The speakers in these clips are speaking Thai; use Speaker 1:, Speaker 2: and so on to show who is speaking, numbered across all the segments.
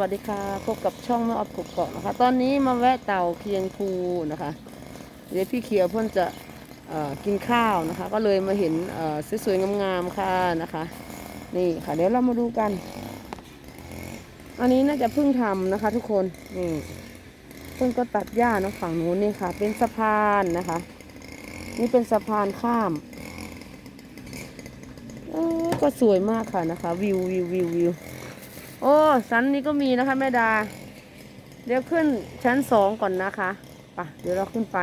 Speaker 1: วัสดีค่ะ พบกับช่องแม่ออฟกเกาะนะคะ ตอนนี้มาแวะเต่าเคียงภูนะคะ เดี๋ยวพี่เขียวเพิ่นจะกินข้าวนะคะ ก็เลยมาเห็นสวยๆงามๆค่ะนะคะ นี่ค่ะ เดี๋ยวเรามาดูกัน อันนี้น่าจะเพิ่งทำนะคะ ทุกคน นี่เพิ่งก็ตัดหญ้านะฝั่งนู้นนี่ค่ะ เป็นสะพานนะคะ นี่เป็นสะพานข้ามก็สวยมากค่ะนะคะ วิววิววิววิว โอ้สันนี้ก็มีนะคะแม่ดา เดี๋ยวขึ้นชั้นสองก่อนนะคะไปะเดี๋ยวเราขึ้นไป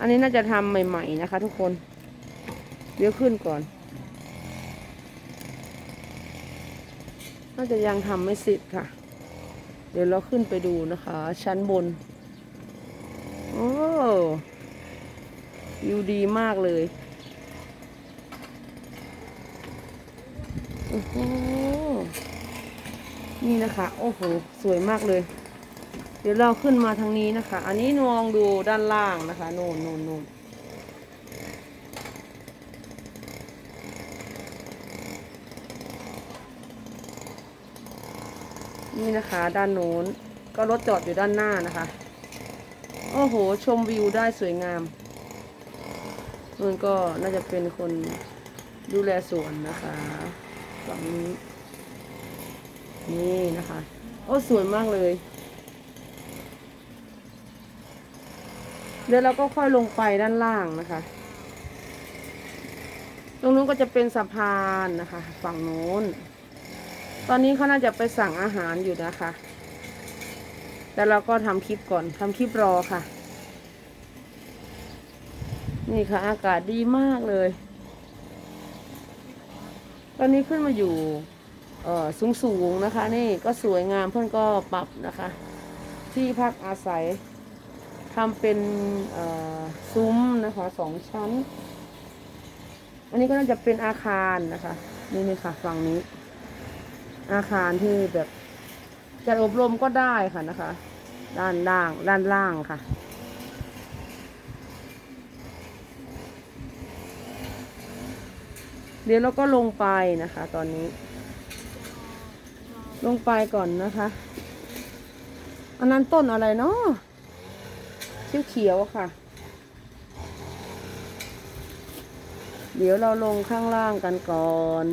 Speaker 1: อันนี้น่าจะทำใหม่ ๆ นะคะ ทุกคน เดี๋ยวขึ้นก่อน น่าจะยังทำไม่เสร็จค่ะ เดี๋ยวเราขึ้นไปดูนะคะ ชั้นบน โอ้วิวดีมากเลย อ้โหนี่นะคะ โอ้โห สวยมากเลย เดี๋ยวเราขึ้นมาทางนี้นะคะ อันนี้มองดูด้านล่างนะคะ โน่นโน่นโน่นนี่นะคะ ด้านโน้นก็รถจอดอยู่ด้านหน้านะคะ โอ้โห ชมวิวได้สวยงามนู่นก็น่าจะเป็นคนดูแลสวนนะคะ ฝั่งนี้ นี่นะคะ โอ้สวยมากเลย เดี๋ยวเราก็ค่อยลงไปด้านล่างนะคะ ตรงนู้นก็จะเป็นสะพานนะคะ ฝั่งโน้น ตอนนี้เขาน่าจะไปสั่งอาหารอยู่นะคะแต่เราก็ทำคลิปก่อนทำคลิปรอค่ะ นี่ค่ะ อากาศดีมากเลย ตอนนี้ขึ้นมาอยู่สูงสูงนะคะ นี่ก็สวยงามเพื่อนก็ปรับนะคะ ที่พักอาศัยทำเป็นซุ้มนะคะสองชั้น อันนี้ก็น่าจะเป็นอาคารนะคะ นี่นี่ค่ะฝั่งนี้ อาคารที่แบบจะอบรมก็ได้ค่ะนะคะ ด้านล่างด้านล่างค่ะ เดี๋ยวเราก็ลงไปนะคะ ตอนนี้ ลงไปก่อนนะคะ อันนั้นต้นอะไรเนาะเขียวๆค่ะ เดี๋ยวเราลงข้างล่างกันก่อน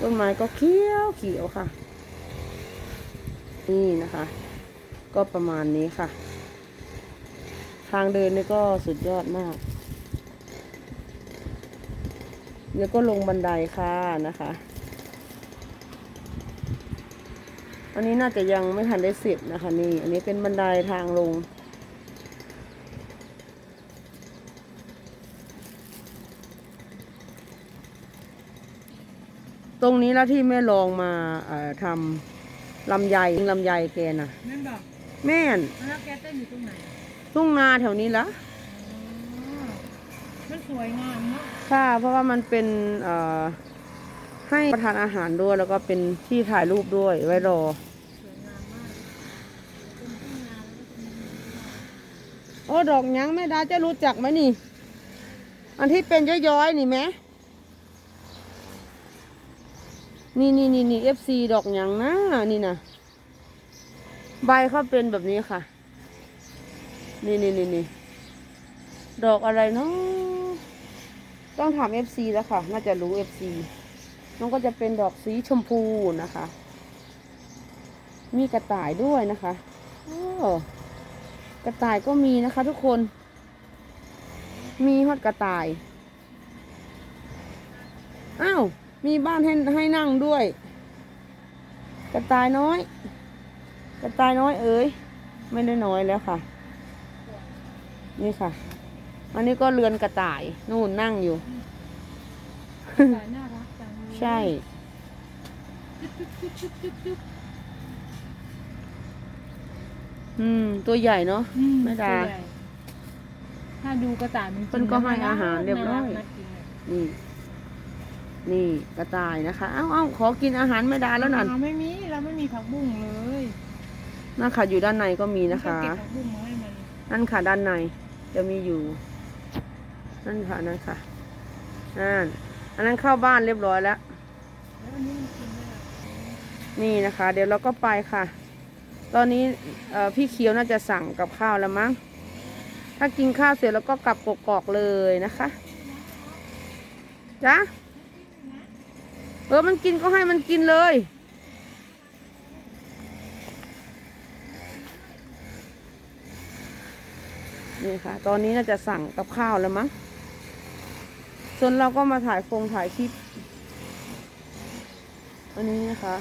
Speaker 1: ต้นไม้ก็เขียวเขียวค่ะ นี่นะคะ ก็ประมาณนี้ค่ะ ทางเดินนี่ก็สุดยอดมาก เดี๋ยวก็ลงบันไดค่ะนะคะ อันนี้น่าจะยังไม่ทันได้เสร็จนะคะนี่ อันนี้เป็นบันไดทางลง ตรงนี้แล้วที่แม่ลองมาเอ่อทำลำไยลำไยแกน่ะ
Speaker 2: นั่นบอก
Speaker 1: แม่น
Speaker 2: แล้วแกเต้นอยู่ตรงไหน
Speaker 1: ทุ่งนาแถวนี้ละ
Speaker 2: อ๋อ มันสวยงามเนาะ
Speaker 1: ค่ะ เพราะว่ามันเป็นเอ่อให้ประทานอาหารด้วย แล้วก็เป็นที่ถ่ายรูปด้วยไว้รอโอ้ดอกยังแม่ดาจะรู้จักไหมนี่ อันที่เป็นย้อยๆนี่ไหมนี่นี่นี่นี่เอฟซีดอกยังนะนี่นะใบเขาเป็นแบบนี้ค่ะ นี่นี่นี่นี่ดอกอะไรเนาะ ต้องถามเอฟซีแล้วค่ะ น่าจะรู้เอฟซีมันก็จะเป็นดอกสีชมพูนะคะ มีกระต่ายด้วยนะคะโอ้กระต่ายก็มีนะคะ ทุกคน มีฮอดกระต่าย อ้าว มีบ้านให้ให้นั่งด้วย กระต่ายน้อย กระต่ายน้อยเอ๋ย ไม่ได้น้อยแล้วค่ะ นี่ค่ะ อันนี้ก็เรือนกระต่าย นู่นนั่งอยู่
Speaker 2: สายน่ารักจังเลย
Speaker 1: ใช่
Speaker 2: จุ๊บจุ๊บจุ๊บจุ๊บจุ๊บจุ๊บ
Speaker 1: อืม ตัวใหญ่เนาะ
Speaker 2: อื
Speaker 1: แม่ดา
Speaker 2: ตัวใหญ่ถ้าดูกระต่ายมัน
Speaker 1: เพิ่นก็ให้อาหารเรียบร้อย
Speaker 2: น่ากินเลย
Speaker 1: นี่ นี่กระต่ายนะคะ เอ้าเอ้าขอกินอาหารแม่ดาแล้วนั่น
Speaker 2: เราไม่มี เราไม่มีผักบุ้งเลย
Speaker 1: นั่นค่ะอยู่ด้านในก็มีนะคะ
Speaker 2: ก็เก็บผักบุ้งมาให้มัน
Speaker 1: นั่นค่ะด้านในจะมีอยู่ นั่นค่ะนั่นค่ะนั่นอันนั้นเข้าบ้านเรียบร้อยแล้ว
Speaker 2: นี่นะ
Speaker 1: คะ เดี๋ยวเราก็ไปค่ะ ตอนนี้พี่เขียวน่าจะสั่งกับข้าวแล้วมั้ง ถ้ากินข้าวเสร็จแล้วก็กลับกกอกเลยนะคะจ้ะเออมันกินก็ให้มันกินเลยนี่ค่ะ ตอนนี้น่าจะสั่งกับข้าวแล้วมั้ง ส่วนเราก็มาถ่ายคงถ่ายคลิป อันนี้นะคะ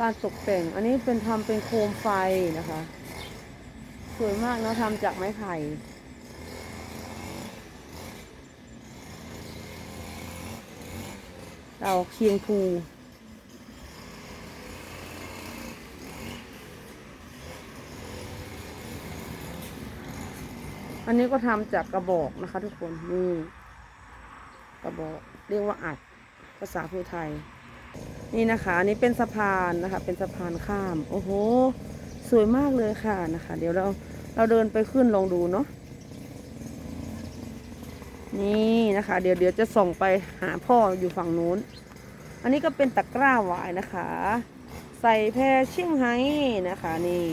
Speaker 1: การตกแต่ง อันนี้เป็นทำเป็นโคมไฟนะคะ สวยมากเนะทำจากไม้ไผ่เตาเคียงภูอันนี้ก็ทำจากกระบอกนะคะทุกคนนี่ กระบอกเรียกว่าอัดภาษาพูไทย นี่นะคะอันนี้เป็นสะพานนะคะ เป็นสะพานข้าม โอ้โห สวยมากเลยค่ะนะคะ เดี๋ยวเราเราเดินไปขึ้นลองดูเนาะนี่นะคะ เดี๋ยวเดี๋ยวจะส่งไปหาพ่ออยู่ฝั่งนู้น อันนี้ก็เป็นตะกร้าหวายนะคะ ใส่แพรเชี่ยงไฮ้นะคะนี่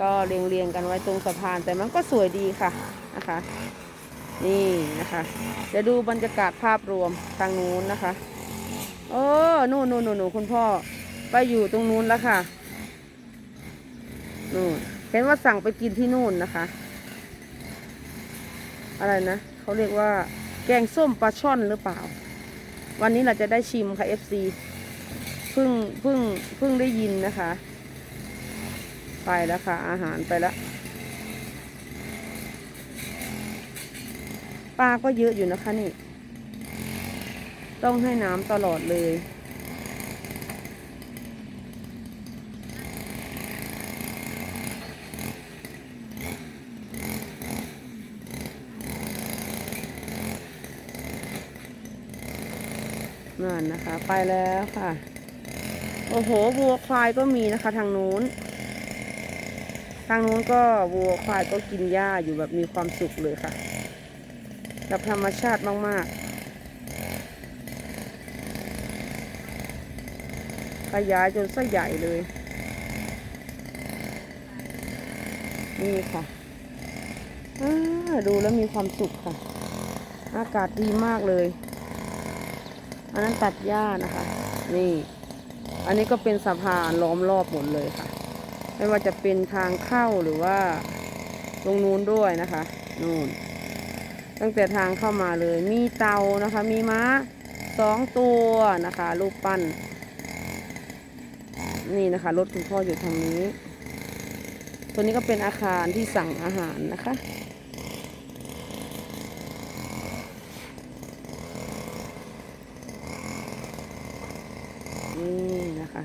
Speaker 1: ก็เรียงเรียงกันไว้ตรงสะพานแต่มันก็สวยดีค่ะนะคะ นี่นะคะ เดี๋ยวดูบรรยากาศภาพรวมทางนู้นนะคะเออนู่นนู่นนู่นนู่นคุณพ่อไปอยู่ตรงนู้นแล้วค่ะนู่นเห็นว่าสั่งไปกินที่นู่นนะคะ อะไรนะเขาเรียกว่า แกงส้มปลาช่อนหรือเปล่า วันนี้เราจะได้ชิมค่ะ FC เพิ่งเพิ่งเพิ่งได้ยินนะคะ ไปแล้วค่ะ อาหารไปแล้ว ปลาก็เยอะอยู่นะคะนี่ ต้องให้น้ำตลอดเลย นั่นนะคะ ไปแล้วค่ะ โอ้โหวัวควายก็มีนะคะ ทางนู้น ทางนู้นก็วัวควายก็กินหญ้าอยู่แบบมีความสุขเลยค่ะ แบบธรรมชาติมาก ๆ ขยายจนไส้ใหญ่เลย นี่ค่ะดูแล้วมีความสุขค่ะ อากาศดีมากเลย อันนั้นตัดหญ้านะคะ นี่ อันนี้ก็เป็นสะพานล้อมรอบหมดเลยค่ะ ไม่ว่าจะเป็นทางเข้าหรือว่าตรงนู้นด้วยนะคะ นู่น ตั้งแต่ทางเข้ามาเลยมีเตานะคะ มีม้าสองตัวนะคะ รูปปั้น นี่นะคะ รถคุณพ่ออยู่ทางนี้ ตัวนี้ก็เป็นอาคารที่สั่งอาหารนะคะ นี่นะคะ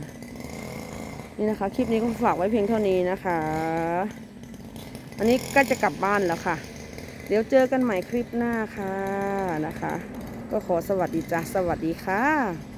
Speaker 1: นี่นะคะ คลิปนี้ก็ฝากไว้เพียงเท่านี้นะคะ อันนี้ก็จะกลับบ้านแล้วค่ะ เดี๋ยวเจอกันใหม่คลิปหน้าค่ะนะคะ ก็ขอสวัสดีจ้ะสวัสดีค่ะ